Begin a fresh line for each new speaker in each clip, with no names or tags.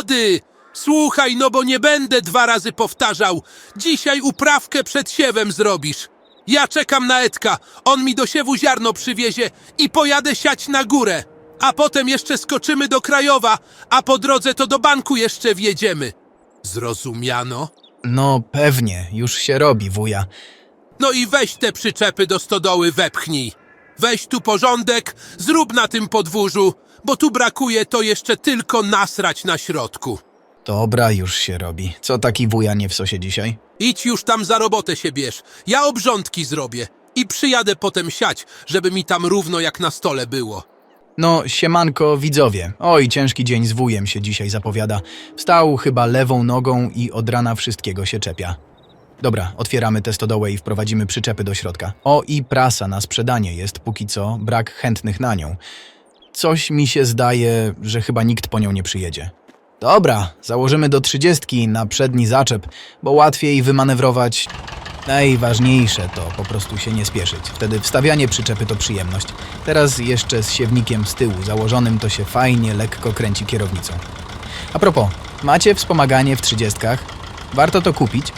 wody! Słuchaj, no bo nie będę dwa razy powtarzał. Dzisiaj uprawkę przed siewem zrobisz. Ja czekam na Edka. On mi do siewu ziarno przywiezie i pojadę siać na górę. A potem jeszcze skoczymy do Krajowa, a po drodze to do banku jeszcze wjedziemy. Zrozumiano?
No pewnie, już się robi, wuja.
No i weź te przyczepy do stodoły wepchnij. Weź tu porządek, zrób na tym podwórzu, bo tu brakuje to jeszcze tylko nasrać na środku.
Dobra, już się robi. Co taki wuja nie w sosie dzisiaj?
Idź już tam za robotę się bierz. Ja obrządki zrobię i przyjadę potem siać, żeby mi tam równo jak na stole było.
No, siemanko, widzowie. Oj, ciężki dzień z wujem się dzisiaj zapowiada. Wstał chyba lewą nogą i od rana wszystkiego się czepia. Dobra, otwieramy tę stodołę i wprowadzimy przyczepy do środka. O, i prasa na sprzedanie jest póki co, brak chętnych na nią. Coś mi się zdaje, że chyba nikt po nią nie przyjedzie. Dobra, założymy do trzydziestki na przedni zaczep, bo łatwiej wymanewrować. Najważniejsze to po prostu się nie spieszyć. Wtedy wstawianie przyczepy to przyjemność. Teraz jeszcze z siewnikiem z tyłu założonym to się fajnie, lekko kręci kierownicą. A propos, macie wspomaganie w trzydziestkach? Warto to kupić?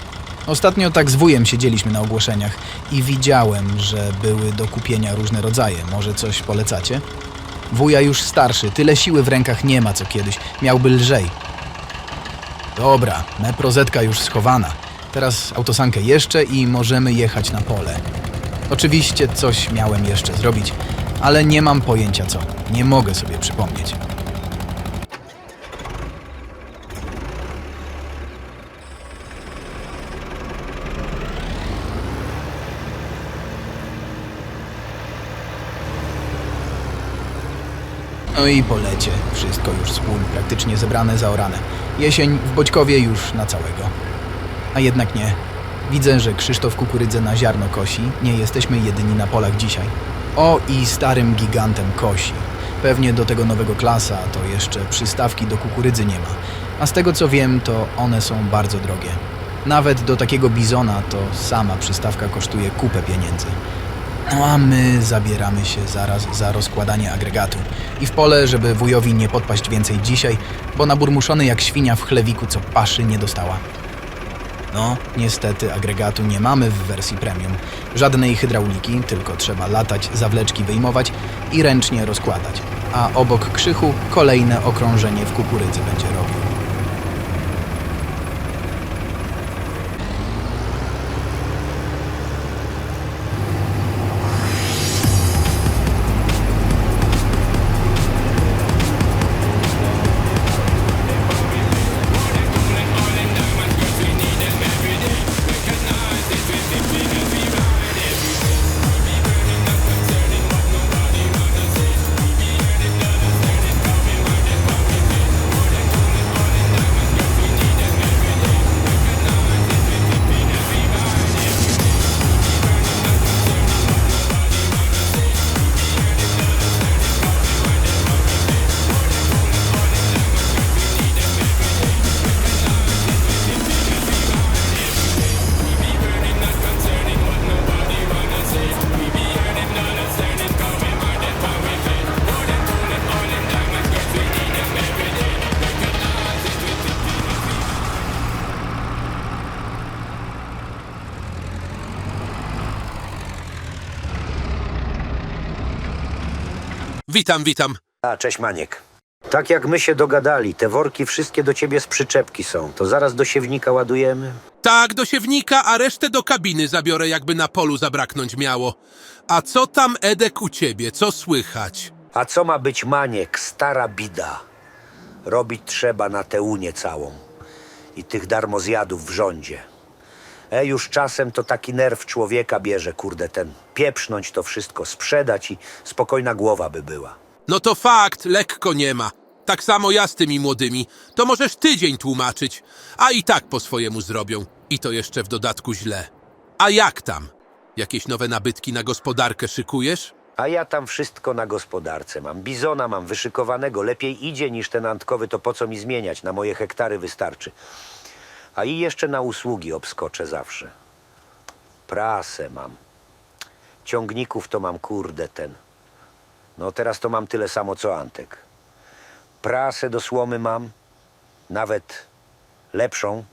Ostatnio tak z wujem siedzieliśmy na ogłoszeniach i widziałem, że były do kupienia różne rodzaje. Może coś polecacie? Wuja już starszy, tyle siły w rękach nie ma co kiedyś. Miałby lżej. Dobra, meprozetka już schowana. Teraz autosankę jeszcze i możemy jechać na pole. Oczywiście coś miałem jeszcze zrobić, ale nie mam pojęcia co. Nie mogę sobie przypomnieć. No i polecie. Wszystko już z pól praktycznie zebrane, zaorane. Jesień w Boćkowie już na całego. A jednak nie. Widzę, że Krzysztof kukurydzę na ziarno kosi. Nie jesteśmy jedyni na polach dzisiaj. O, i starym gigantem kosi. Pewnie do tego nowego klasa to jeszcze przystawki do kukurydzy nie ma. A z tego co wiem, to one są bardzo drogie. Nawet do takiego bizona to sama przystawka kosztuje kupę pieniędzy. No a my zabieramy się zaraz za rozkładanie agregatu. I w pole, żeby wujowi nie podpaść więcej dzisiaj, bo naburmuszony jak świnia w chlewiku co paszy nie dostała. No, niestety agregatu nie mamy w wersji premium. Żadnej hydrauliki, tylko trzeba latać, zawleczki wyjmować i ręcznie rozkładać. A obok krzychu kolejne okrążenie w kukurydzy będzie robił.
Witam, witam.
A, cześć Maniek. Tak jak my się dogadali, te worki wszystkie do ciebie z przyczepki są. To zaraz do siewnika ładujemy?
Tak, do siewnika, a resztę do kabiny zabiorę, jakby na polu zabraknąć miało. A co tam, Edek, u ciebie? Co słychać?
A co ma być Maniek? Stara bida. Robić trzeba na tę unię całą. I tych darmozjadów w rządzie. E, już czasem to taki nerw człowieka bierze, kurde, ten pieprznąć to wszystko, sprzedać i spokojna głowa by była.
No to fakt, lekko nie ma. Tak samo ja z tymi młodymi. To możesz tydzień tłumaczyć, a i tak po swojemu zrobią. I to jeszcze w dodatku źle. A jak tam? Jakieś nowe nabytki na gospodarkę szykujesz?
A ja tam wszystko na gospodarce mam. Bizona mam wyszykowanego. Lepiej idzie niż ten antkowy, to po co mi zmieniać? Na moje hektary wystarczy. A i jeszcze na usługi obskoczę zawsze. Prasę mam. Ciągników to mam kurde ten. No teraz to mam tyle samo co Antek. Prasę do słomy mam. Nawet lepszą,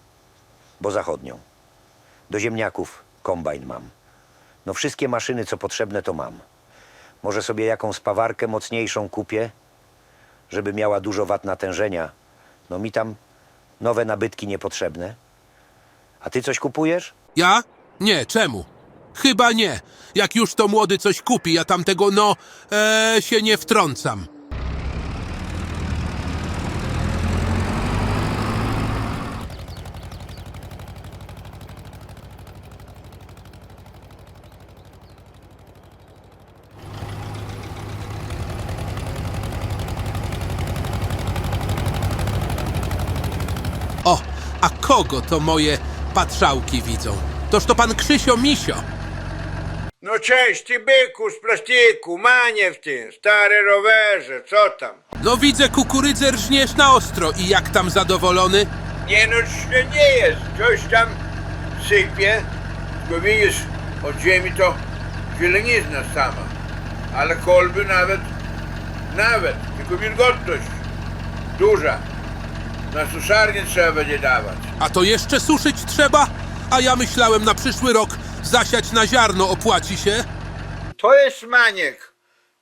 bo zachodnią. Do ziemniaków kombajn mam. No wszystkie maszyny, co potrzebne, to mam. Może sobie jaką spawarkę mocniejszą kupię, żeby miała dużo wat natężenia. No mi tam nowe nabytki niepotrzebne. A ty coś kupujesz?
Ja? Nie, czemu? Chyba nie. Jak już to młody coś kupi, ja tamtego, no, e, się nie wtrącam. O, a kogo to moje patrzałki widzą? Toż to pan Krzysio Misio.
No cześć, ty byku z plastiku, manie w tym, stary rowerze, co tam?
No widzę kukurydzę rżniesz na ostro i jak tam zadowolony?
Nie no, źle nie jest, coś tam sypie, tylko widzisz, od ziemi to zielenizna sama, ale kolby nawet, nawet, tylko wilgotność duża. Na suszarnię trzeba będzie dawać.
A to jeszcze suszyć trzeba? A ja myślałem na przyszły rok zasiać na ziarno opłaci się?
To jest maniek,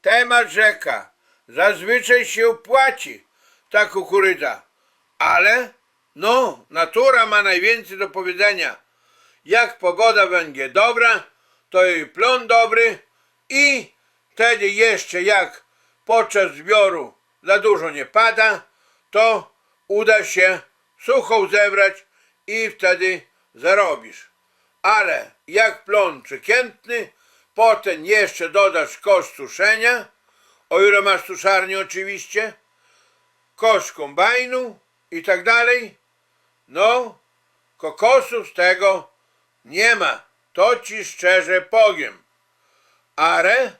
temat rzeka. Zazwyczaj się opłaci ta kukurydza, ale no, natura ma najwięcej do powiedzenia. Jak pogoda będzie dobra, to jej plon dobry i wtedy jeszcze jak podczas zbioru za dużo nie pada, to uda się suchą zebrać i wtedy zarobisz. Ale jak plon przeciętny, potem jeszcze dodasz koszt suszenia, o ile masz suszarnię oczywiście, koszt kombajnu i tak dalej, no, kokosu z tego nie ma. To ci szczerze powiem. Ale,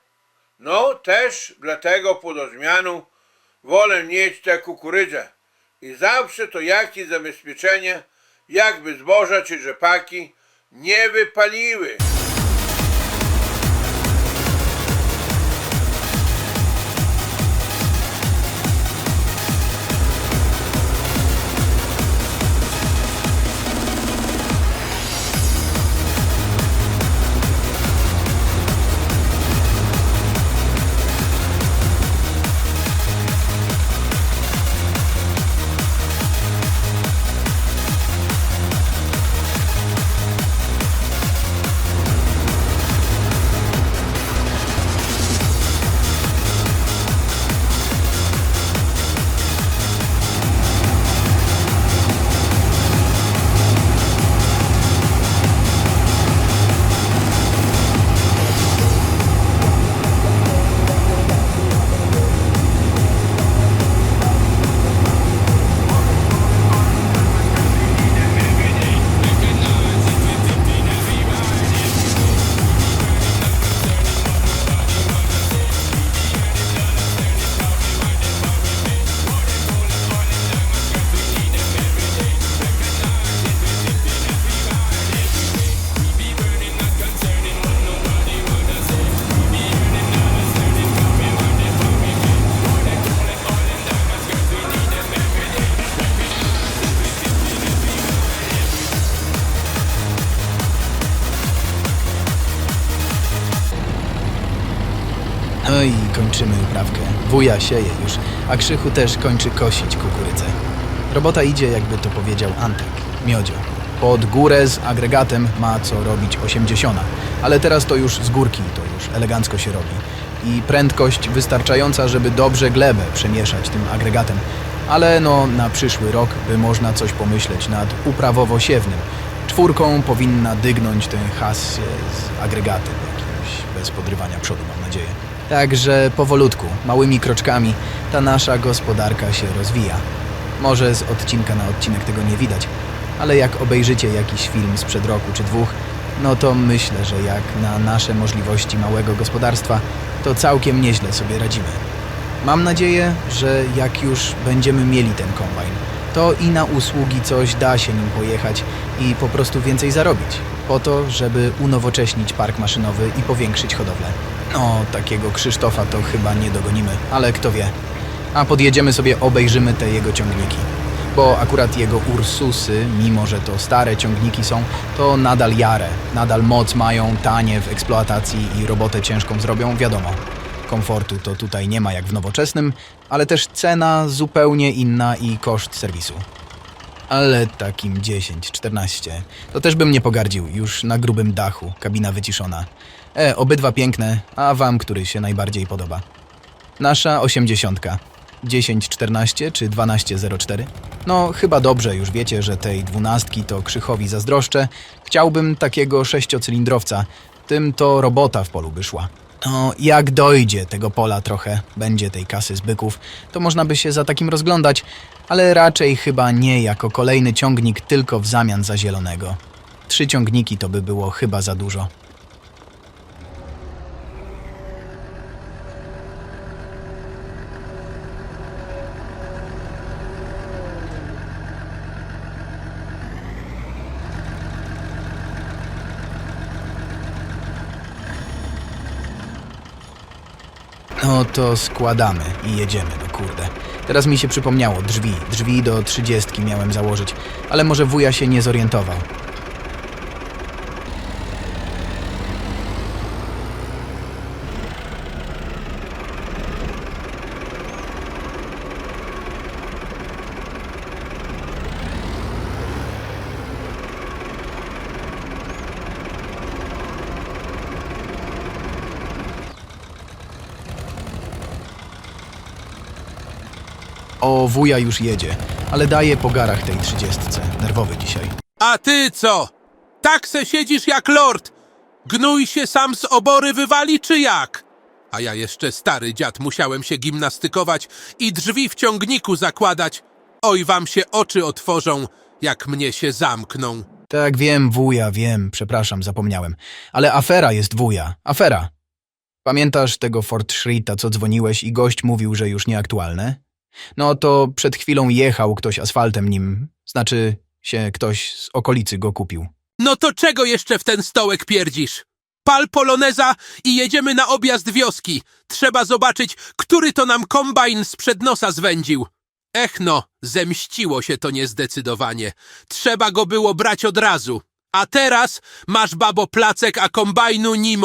no też dlatego pod odmianą wolę mieć tę kukurydzę. I zawsze to jakieś zabezpieczenie, jakby zboża czy rzepaki nie wypaliły.
Kończymy uprawkę. Wuja sieje już, a Krzychu też kończy kosić kukurydzę. Robota idzie, jakby to powiedział Antek, miodzio. Pod górę z agregatem ma co robić 80, ale teraz to już z górki, to już elegancko się robi. I prędkość wystarczająca, żeby dobrze glebę przemieszać tym agregatem. Ale no, na przyszły rok by można coś pomyśleć nad uprawowo-siewnym. Czwórką powinna dygnąć ten has z agregatem jakimś, bez podrywania przodu, mam nadzieję. Także powolutku, małymi kroczkami ta nasza gospodarka się rozwija. Może z odcinka na odcinek tego nie widać, ale jak obejrzycie jakiś film sprzed roku czy dwóch, no to myślę, że jak na nasze możliwości małego gospodarstwa, to całkiem nieźle sobie radzimy. Mam nadzieję, że jak już będziemy mieli ten kombajn, to i na usługi coś da się nim pojechać i po prostu więcej zarobić. Po to, żeby unowocześnić park maszynowy i powiększyć hodowlę. No, takiego Krzysztofa to chyba nie dogonimy, ale kto wie. A podjedziemy sobie, obejrzymy te jego ciągniki. Bo akurat jego Ursusy, mimo że to stare ciągniki są, to nadal jare, nadal moc mają, tanie w eksploatacji i robotę ciężką zrobią, wiadomo. Komfortu to tutaj nie ma jak w nowoczesnym, ale też cena zupełnie inna i koszt serwisu. Ale takim 10, 14. To też bym nie pogardził, już na grubym dachu, kabina wyciszona. E, obydwa piękne, a wam który się najbardziej podoba? Nasza 80. 1014 czy 1204? No, chyba dobrze, już wiecie, że tej dwunastki to Krzychowi zazdroszczę. Chciałbym takiego sześciocylindrowca. Tym to robota w polu by szła. No, jak dojdzie tego pola trochę, będzie tej kasy z byków, to można by się za takim rozglądać, ale raczej chyba nie jako kolejny ciągnik tylko w zamian za zielonego. Trzy ciągniki to by było chyba za dużo. No to składamy i jedziemy, no kurde. Teraz mi się przypomniało, drzwi, drzwi do trzydziestki miałem założyć, ale może wuja się nie zorientował. O, wuja już jedzie, ale daje po garach tej trzydziestce. Nerwowy dzisiaj.
A ty co? Tak se siedzisz jak lord? Gnój się sam z obory wywali, czy jak? A ja jeszcze stary dziad musiałem się gimnastykować i drzwi w ciągniku zakładać. Oj, wam się oczy otworzą, jak mnie się zamkną.
Tak, wiem, wuja, wiem, przepraszam, zapomniałem. Ale afera jest wuja, afera. Pamiętasz tego Fort Schritta, co dzwoniłeś i gość mówił, że już nieaktualne? No to przed chwilą jechał ktoś asfaltem nim, znaczy się ktoś z okolicy go kupił.
No to czego jeszcze w ten stołek pierdzisz? Pal poloneza i jedziemy na objazd wioski. Trzeba zobaczyć, który to nam kombajn sprzed nosa zwędził. Ech no, zemściło się to niezdecydowanie. Trzeba go było brać od razu. A teraz masz babo placek, a kombajnu nie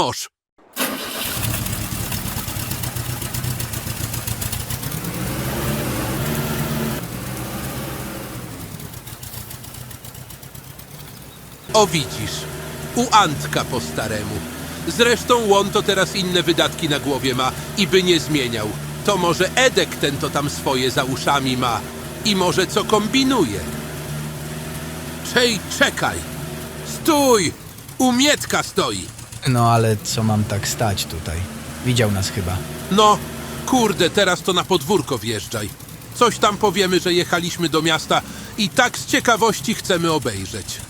O widzisz, u Antka po staremu. Zresztą łon to teraz inne wydatki na głowie ma i by nie zmieniał. To może Edek ten to tam swoje za uszami ma i może co kombinuje. Czej, czekaj! Stój! U Mietka stoi!
No ale co mam tak stać tutaj? Widział nas chyba.
No, kurde, teraz to na podwórko wjeżdżaj. Coś tam powiemy, że jechaliśmy do miasta i tak z ciekawości chcemy obejrzeć.